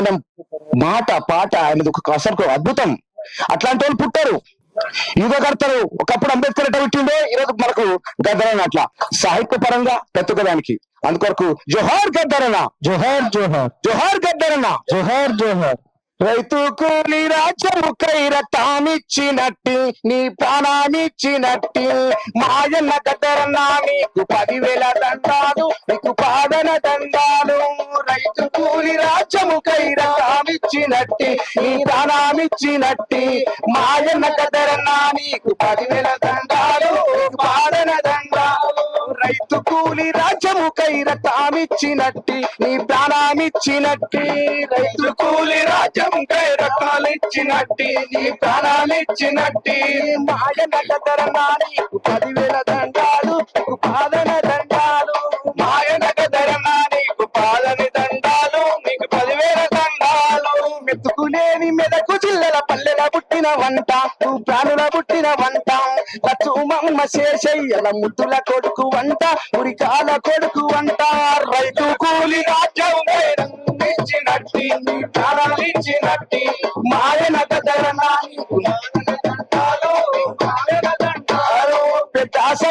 ఆయన మాట పాట ఆయనది ఒక అసలు అద్భుతం. అట్లాంటి వాళ్ళు పుట్టారు. యుగకర్తలు ఒకప్పుడు అంబేద్కర్ ఎట్లా పుట్టిండో ఈరోజు మనకు గద్దరన్న అట్లా. సాహిత్య పరంగా ప్రతి ఒక్కదానికి అందుకొరకు జోహార్ గద్దరన్న జోహార్ జోహార్. జోహార్ గద్దరన్న జోహార్ జోహార్. రైతు కూలి రాజ్యము తామిచ్చినట్టి నీ ప్రాణానిచ్చినట్టి. మాయన్న కదరన్నా నీకు పదివేల దండాలు నీకు పాదన దండాలు. రైతు కూలి రాజ్యము తామిచ్చినట్టి నీ ప్రాణానిచ్చినట్టి. మాయన్న కదరన్నా నీకు పదివేల దండాలు పాదన దండాలు రైతు కూలి రాజ్యము తామిచ్చినట్టి నీ ప్రాణామిచ్చినట్టి రైతు కూలి రాజ్యం రకాలిచ్చినట్టి నీ ప్రాణాలిచ్చినట్టి. మాయ నట ధర నాని పదివేల పుట్టిన వంట నువ్వు ప్రాణుల పుట్టిన వంట. లచ్చుమమ్మ శేషయ్యల ముద్దుల కొడుకు వంట ఉరికాల కొడుకు వంట. రైతు కూలి రాజ్యం ఇచ్చినట్టి. మాయన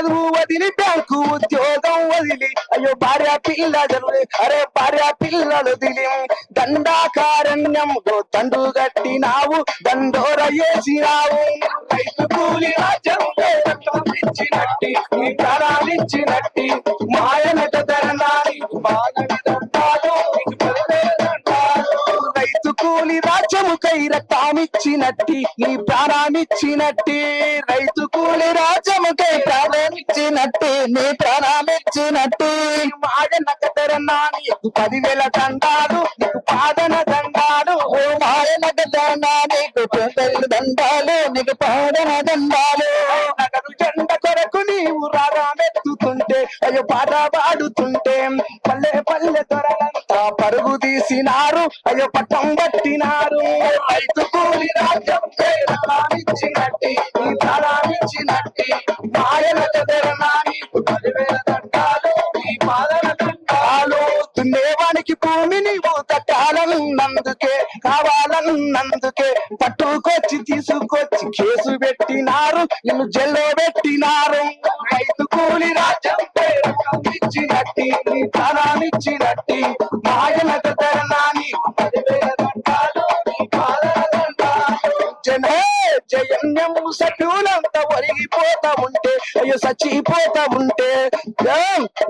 చదువు వదిలి బ్యాంకు ఉద్యోగం వదిలి. అయ్యో భార్య పిల్లలు అరే భార్య పిల్లలు వదిలి దండాకారణ్యం దండు గట్టినావు దండోర వేసినావు రైతు కూలి రాజ్యం ఇచ్చినట్టి మాయనట ప్రాణాలు తొలి కూలి రాజ్యముకై రక్తామిచ్చినట్టి నీ ప్రాణామిచ్చినట్టి. రైతు కూలి రాజ్యముకై ప్రాణమిచ్చినట్టి నీ ప్రాణమిచ్చినట్టి. మాయన కదరన్నా నీకు పదివేల దండాలు నీకు పాదన దండాలు. ఓ మాయన కదరన్నా నీకు పదివేల దండాలు నీకు పాదన దండాలు. నగరు జెండ కొరకు నీవు రారామెత్తుతుంటే అయ్యో పాట పాడుతుంటే. పల్లె పల్లె దొరలంతా పరుగు తీసినారు. అయ్యో పట్టం పట్టినారు. రైతు కూలి రాజ్యం ఇచ్చినట్టి నీ మాయల కదరనా పదివేల దండాలు నీ పాదన దండాలు. దున్నేవానికి భూమి తట్టాలన్నందుకే కావాలన్నందుకే పట్టుకొచ్చి తీసుకొచ్చి కేసు పెట్టినారు. నిన్ను జల్లో పెట్టినారు. రైతు కూలి రాజ్యం ఇచ్చినట్టి నీ ప్రాణాన్నిచ్చినట్టి మాయన కదరనా నీకు జయన్యం సటులంత ఒరిగిపోతా ఉంటే అయ్యో చచ్చిపోతా ఉంటే.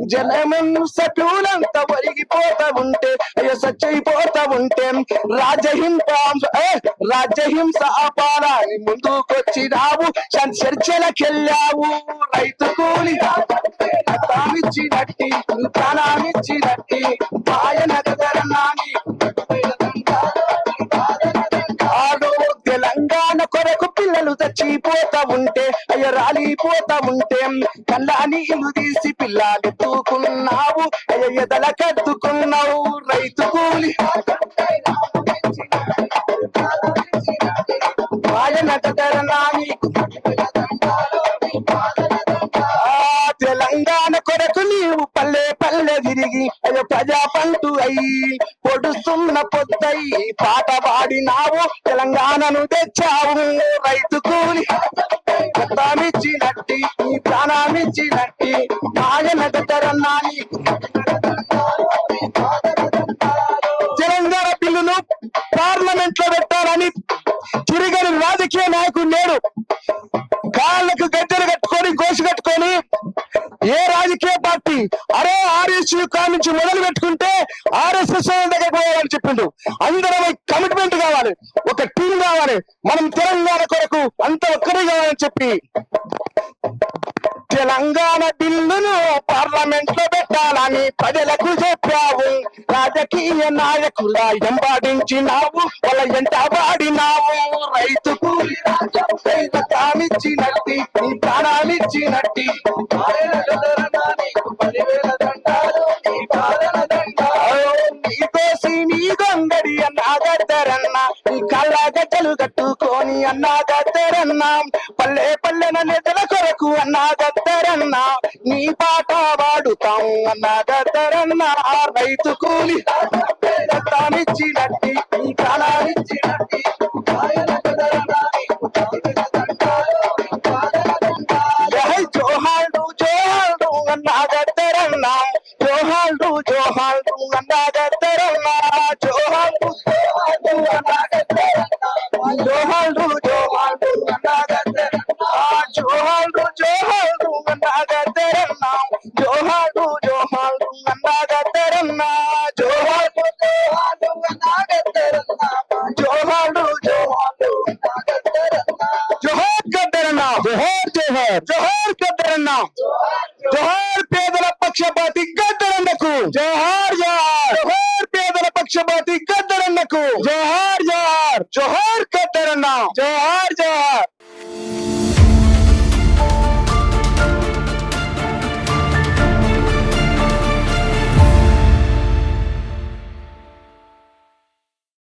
జనము సటులంత ఒరిగిపోతా ఉంటే అయ్యో సచ్చిపోతా ఉంటే. రాజహింస రాజహింస అపారాన్ని ముందుకొచ్చి రావు చర్చలకెళ్ళావు రైతు కూలి ప్రాణమిచ్చినట్టి ప్రాణమిచ్చినట్టి ఆయన కదరనాని ఆడో తెలంగాణ కొరకు పిల్లలు చచ్చిపోతా ఉంటే అయ్య రాలిపోతా ఉంటే కళ్ళ నీళ్ళు తీసి పిల్లలు తూకున్నావు అయ్య ఎదల కత్తుకున్నావు రైతు కూలి ఆయన కదరనాని తెలంగాణ కొరకు నీవు పల్లె పల్లె తిరిగి అయ్యో ప్రజా పంటు అయి పొడుస్తున్న పొద్దయి పాట పాడినావు తెలంగాణను తెచ్చావు రైతు కూలి నట్టి నీ ప్రాణామిచ్చినట్టి నట్టి గతరన్నా నీకు తెలంగాణ బిల్లును పార్లమెంట్లో పెట్టాలని తిరిగని రాజకీయ నాయకుడు లేడు. కాళ్ళకు గట్టి ఆర్ఎస్ నుంచి మొదలు పెట్టుకుంటే ఆర్ఎస్ఎస్ దగ్గర పోవాలని చెప్పిండు. అందరం కమిట్మెంట్ కావాలి. ఒక టీం కావాలి. మనం తెలంగాణ కొరకు అంత ఒక్కడే కావాలని చెప్పి తెలంగాణ బిల్లును పార్లమెంట్లో పెట్టాలని ప్రజలకు చెప్పావు. రాజకీయ నాయకుల ఎంబాడించినావు వాళ్ళ ఎంట వాడినావు. రైతు కూలి రాజ్యామిచ్చినట్టి నీ ప్రాణాలిచ్చినట్టి. ఆయన నీకు నీ పాదన అన్నా గద్దరన్న నీ కళ్ళ గజ్జలు కట్టుకొని అన్నా గద్దరన్నా గద్దరన్న నీ పాట వాడుతాం అన్న గద్దరన్న రైతు కూలి రక్తానిచ్చినట్టి నీ కాలానిచ్చినట్టి. జోహాల్డు జోహాల్డు అన్న గద్దరన్న జోహాల్డు జోహాల్డు అన్న గద్దరన్న జోహాల్డు జోహాల్డు అన్న ರನ್ನ ಜೋಹಾಡು ಜೋಹಾಡು ನಾಗತ್ತ ರನ್ನ ಜೋಹಾಡು ಜೋಹಾಡು ನಾಗತ್ತ ರನ್ನ ಜೋಹಾರ್ ಗದ್ದರನ್ನ ಜೋಹಾರ್ ಜೋಹಾರ್ ಜೋಹಾರ್ ಗದ್ದರನ್ನ ಜೋಹಾರ್ ಪೇದಲ ಪಕ್ಷಪಾತಿ ಗದ್ದರನ್ನಕು ಜೋಹಾರ್ ಜೋಹಾರ್ ಜೋಹಾರ್ ಪೇದಲ ಪಕ್ಷಪಾತಿ ಗದ್ದರನ್ನಕು ಜೋಹಾರ್ ಜೋಹಾರ್ ಜೋಹಾರ್ ಗದ್ದರನ್ನ ಜೋಹಾರ್ ಜೋಹಾರ್